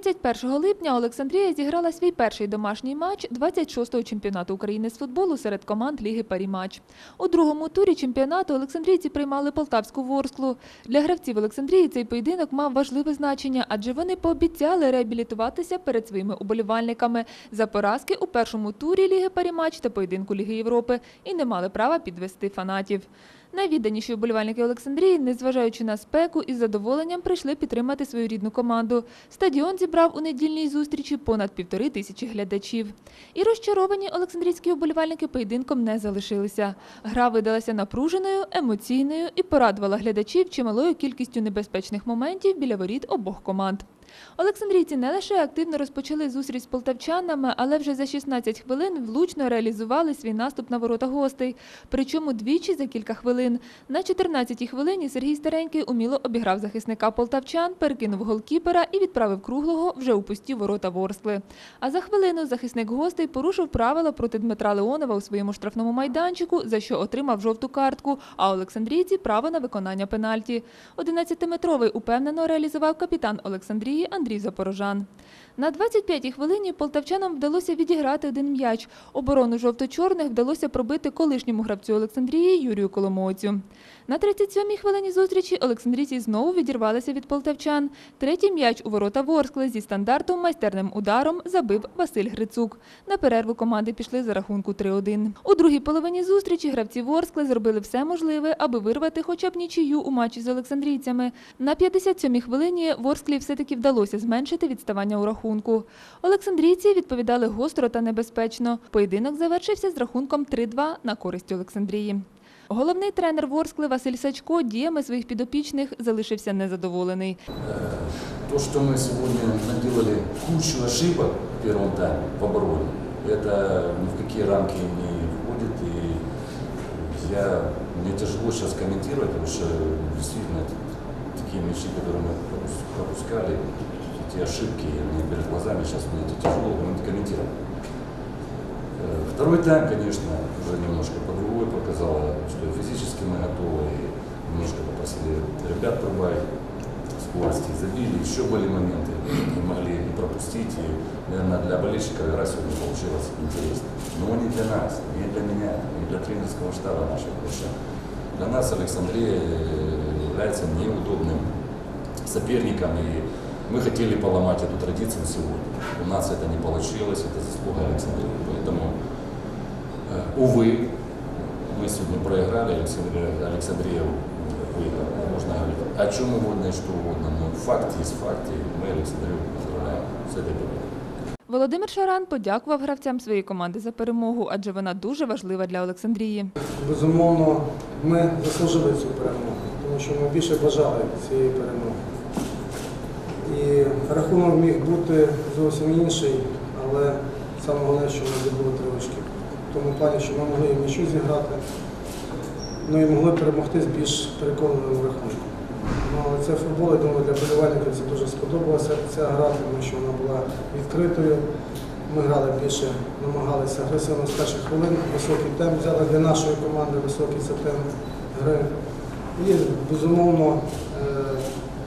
31 липня Олександрія зіграла свій перший домашній матч 26-го чемпіонату України з футболу серед команд Ліги Парімач. У другому турі чемпіонату Олександрійці приймали Полтавську Ворсклу. Для гравців Олександрії цей поєдинок мав важливе значення, адже вони пообіцяли реабілітуватися перед своїми уболівальниками за поразки у першому турі Ліги Парімач та поєдинку Ліги Європи і не мали права підвести фанатів. Найвідданіші вболівальники Олександрії, незважаючи на спеку, із задоволенням прийшли підтримати свою рідну команду. Стадіон зібрав у недільній зустрічі понад півтори тисячі глядачів. І розчаровані олександрійські вболівальники поєдинком не залишилися. Гра видалася напруженою, емоційною і порадувала глядачів чималою кількістю небезпечних моментів біля воріт обох команд. Олександрійці не лише активно розпочали зустріч з полтавчанами, але вже за 16 хвилин влучно реалізували свій наступ на ворота гостей. Причому двічі за кілька хвилин. На 14-й хвилині Сергій Старенький уміло обіграв захисника полтавчан, перекинув голкіпера і відправив круглого вже у пусті ворота Ворскли. А за хвилину захисник гостей порушив правила проти Дмитра Леонова у своєму штрафному майданчику, за що отримав жовту картку, а Олександрійці право на виконання пенальті. 11-метровий упевнено реалізував капітан Олександрії Андрій Запорожан. На 25-й хвилині полтавчанам вдалося відіграти один м'яч. Оборону жовто-чорних вдалося пробити колишньому гравцю Олександрії Юрію Коломойцю. На 37-й хвилині зустрічі Олександрійці знову відірвалися від полтавчан. Третій м'яч у ворота Ворскли зі стандартом майстерним ударом забив Василь Грицук. На перерву команди пішли за рахунку 3-1. У другій половині зустрічі гравці Ворскли зробили все можливе, аби вирвати хоча б нічию у матчі з олександрійцями. На 57-й хвилині Ворсклі все-таки вдалося зменшити відставання у рахунку. Олександрійці відповідали гостро та небезпечно. Поєдинок завершився з рахунком 3-2 на користь Олександрії. Головний тренер Ворскли Василь Сачко діями своїх підопічних залишився незадоволений. То, что мы сегодня наделали кучу ошибок в первом тайме в обороне, это ни в какие рамки не входит. И я, мне тяжело сейчас комментировать, потому что действительно мячи, которые мы пропус- пропускали, эти ошибки, они перед глазами сейчас мне это тяжело комментировать. Э, Второй тайм, конечно, уже немножко по-другому показало, что физически мы готовы. И немножко попросили ребят прибавить скорости, забили. Еще были моменты, не могли и пропустить. И, наверное, для болельщиков игра сегодня получилась интересно. Но не для нас, не для меня, не для тренерского штаба нашего. Потому для нас Александрия является неудобным соперником. И мы хотели поломать эту традицию сегодня. У нас это не получилось, это заслуга Александрии. Поэтому, э, увы, мы сегодня проиграли, Александрия, Александрия выиграла. Можно говорить о чем угодно и что угодно, но факт есть факт, и мы Александрию поздравляем с этой победой. Володимир Шаран подякував гравцям своєї команди за перемогу, адже вона дуже важлива для Олександрії. Безумовно, ми заслужили цю перемогу, тому що ми більше бажали цієї перемоги. Рахунок міг бути зовсім інший, але саме головне, що ми забули три очки. В тому плані, що ми могли і нічого зіграти, ну і могли перемогти з більш переконаним рахунком. Ну, але це футбол, я думаю, для болівальників це дуже сподобалася ця гра, тому що вона була відкритою. Ми грали більше, намагалися агресивно з перших хвилин, високий темп взяли для нашої команди, високий це темп гри. І, безумовно, е,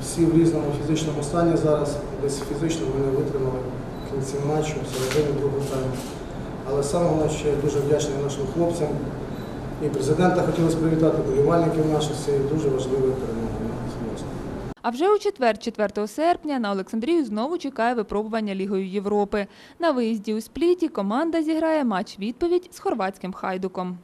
всі в різному фізичному стані зараз, десь фізично не витримали в кінці матчу, середині другого тайму. Але саме головне, що я дуже вдячний нашим хлопцям. І президента хотілося привітати, болівальників наших з дуже важливою перемогою. Звісно. А вже у четвер, 4 серпня, на Олександрію знову чекає випробування Лігою Європи. На виїзді у Спліті команда зіграє матч відповідь з хорватським хайдуком.